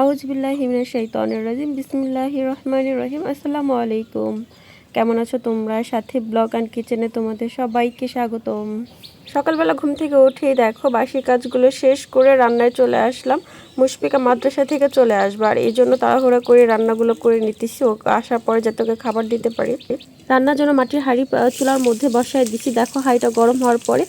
আউজবিল্লাহ হিমিনা শৈতনের বিসমিল্লাহ রহমান রহিম। আসসালামু আলাইকুম। কেমন আছো তোমরা? সাথে ব্লগ অ্যান্ড কিচেনে তোমাদের সবাইকে স্বাগতম। সকালবেলা ঘুম থেকে উঠে দেখো, বাসি কাজগুলো শেষ করে রান্নায় চলে আসলাম। মুশফিকা মাদ্রাসা থেকে চলে আসবে। আর এই জন্য তাড়াহুড়া করে রান্নাগুলো করে নিতেছি। ও আসার পরে যাতে ওকে খাবার দিতে পারি। রান্নার জন্য মাটির হাঁড়ি চুলার মধ্যে বসায় দিচ্ছি দেখো, হাঁড়িটা গরম হওয়ার পরে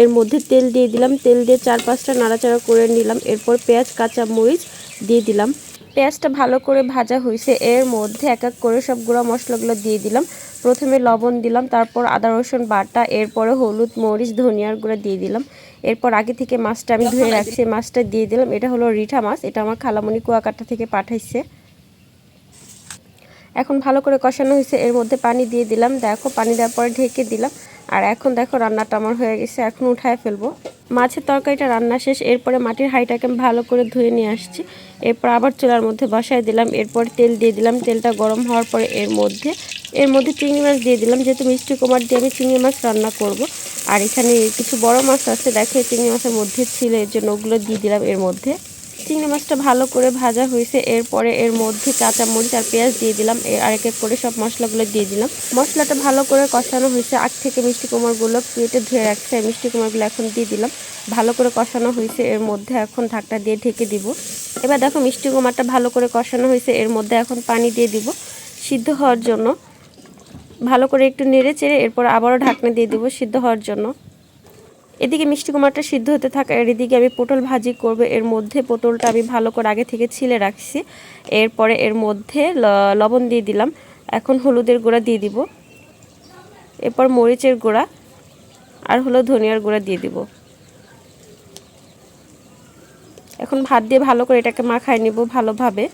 এর মধ্যে তেল দিয়ে দিলাম। তেল দিয়ে চার পাঁচটা নাড়াচাড়া করে নিলাম। এরপর পেঁয়াজ কাঁচা মরিচ দিয়ে দিলাম। পেঁয়াজটা ভালো করে ভাজা হয়েছে। এর মধ্যে এক এক করে সব গুঁড়া মশলাগুলো দিয়ে দিলাম। প্রথমে লবণ দিলাম, তারপর আদা, রসুন, বাটা, এরপরে হলুদ, মরিচ, ধনিয়ার গুঁড়া দিয়ে দিলাম। এরপর আগে থেকে মাছটা আমি ধুয়ে রাখছি। মাছটা দিয়ে দিলাম। এটা হলো রিঠা মাছ। এটা আমার খালামণি কুয়াকাটা থেকে পাঠাইছে। এখন ভালো করে কষানো হয়েছে। এর মধ্যে পানি দিয়ে দিলাম। দেখো, পানি দেওয়ার পরে ঢেকে দিলাম। আর এখন দেখো, রান্নাটা আমার হয়ে গেছে। এখন উঠায় ফেলব। মাছের তরকারিটা রান্না শেষ, এরপরে মাটির হাঁড়িটাকে ভালো করে ধুয়ে নিয়ে আসছি। এরপর আবার চুলার মধ্যে বসায় দিলাম, এরপর তেল দিয়ে দিলাম। তেলটা গরম হওয়ার পরে এর মধ্যে এর মধ্যে চিংড়ি মাছ দিয়ে দিলাম। যেহেতু মিষ্টি কুমার দিয়ে আমি চিংড়ি মাছ রান্না করব। আর এখানে কিছু বড় মাছ আছে, দেখে চিংড়ি মাছের মধ্যে ছিল, এর জন্য ওগুলো দিয়ে দিলাম এর মধ্যে। চিংড়ি মাছটা ভালো করে ভাজা হয়েছে। এরপরে এর মধ্যে কাঁচা মরিচ আর পেঁয়াজ দিয়ে দিলাম। এর আরেক এক করে সব মশলাগুলো দিয়ে দিলাম। মশলাটা ভালো করে কষানো হয়েছে। আগ থেকে মিষ্টি কুমারগুলো প্লেটে ধুয়ে রাখছে। মিষ্টি কুমারগুলো এখন দিয়ে দিলাম। ভালো করে কষানো হয়েছে। এর মধ্যে এখন ঢাকটা দিয়ে ঢেকে দিব। এবার দেখো মিষ্টি কুমারটা ভালো করে কষানো হয়েছে। এর মধ্যে এখন পানি দিয়ে দিব সিদ্ধ হওয়ার জন্য। ভালো করে একটু নেড়ে চেড়ে এরপর আবারও ঢাকনা দিয়ে দিব সিদ্ধ হওয়ার জন্য। এদিকে মিষ্টি কুমারটা সিদ্ধ হতে থাকা আর এদিকে আমি পটল ভাজি করব। এর মধ্যে পটলটা আমি ভালো করে আগে থেকে ছিলে রাখছি। এরপরে এর মধ্যে লবণ দিয়ে দিলাম। এখন হলুদের গুঁড়া দিয়ে দিব। এরপর মরিচের গুঁড়া আর হলো ধনিয়ার গুঁড়া দিয়ে দিব। এখন ভাত দিয়ে ভালো করে এটাকে মাখায় নিব ভালোভাবে।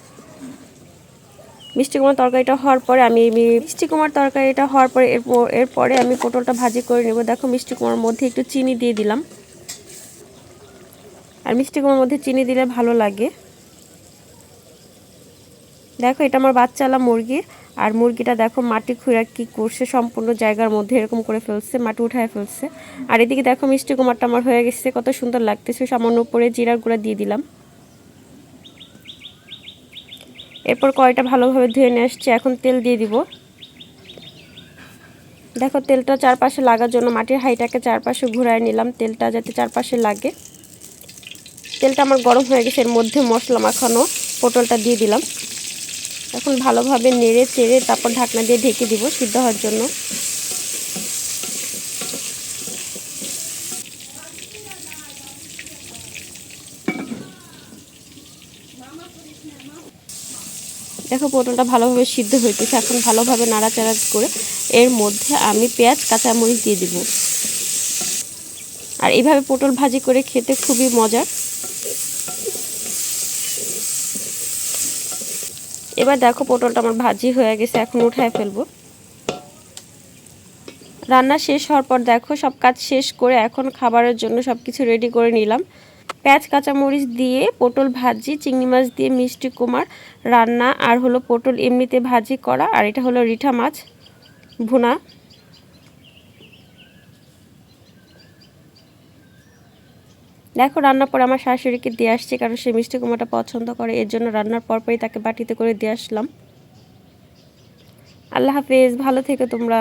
মিষ্টি কুমার তরকারিটা হওয়ার পরে আমি মিষ্টি কুমার তরকারিটা হওয়ার পরে এরপর এরপরে আমি পটলটা ভাজি করে নেব। দেখো মিষ্টি কুমার মধ্যে একটু চিনি দিয়ে দিলাম। আর মিষ্টি কুমার মধ্যে চিনি দিলে ভালো লাগে। দেখো, এটা আমার বাচ্চালা মুরগি। আর মুরগিটা দেখো মাটি খুঁড়া কি করছে, সম্পূর্ণ জায়গার মধ্যে এরকম করে ফেলছে, মাটি উঠায় ফেলছে। আর এদিকে দেখো মিষ্টি কুমারটা আমার হয়ে গেছে, কত সুন্দর লাগতেছে। সামান্য উপরে জিরার গুঁড়া দিয়ে দিলাম। এরপর কড়াইটা ভালোভাবে ধুয়ে নিয়ে আসছি। এখন তেল দিয়ে দিব। দেখো, তেলটা চারপাশে লাগার জন্য মাটির হাইটাকে চারপাশে ঘুরায় নিলাম। তেলটা যাতে চারপাশে লাগে। তেলটা আমার গরম হয়ে গেছে, এর মধ্যে মশলা মাখানো পটলটা দিয়ে দিলাম। এখন ভালোভাবে নেড়ে চেড়ে তারপর ঢাকনা দিয়ে ঢেকে দিব সিদ্ধ হওয়ার জন্য। দেখো পটলটা ভালোভাবে সিদ্ধ হইতেছে এখন ভালোভাবে নাড়াচাড়া করে এর মধ্যে আমি পেঁয়াজ, কাঁচামরিচ দিয়ে দিব। আর এইভাবে পটল ভাজি করে খেতে খুবই মজার। এবার দেখো পটলটা আমার ভাজি হয়ে গেছে, এখন উঠায় ফেলব। রান্না শেষ হওয়ার পর দেখো সব কাজ শেষ করে এখন খাবারের জন্য সব কিছু রেডি করে নিলাম। পেঁয়াজ, কাঁচামরিচ দিয়ে, পটল ভাজি, চিংড়ি মাছ দিয়ে, মিষ্টি কুমার রান্না, আর হলো পটল এমনিতে ভাজি করা, আর এটা হলো রিঠা মাছ ভুনা। দেখো, রান্নার পর আমার শাশুড়িকে দিয়ে আসছি, কারণ সে মিষ্টি কুমারটা পছন্দ করে, এর জন্য রান্নার পরপরই তাকে বাটিতে করে দিয়ে আসলাম। আল্লাহ হাফেজ, ভালো থেকো তোমরা।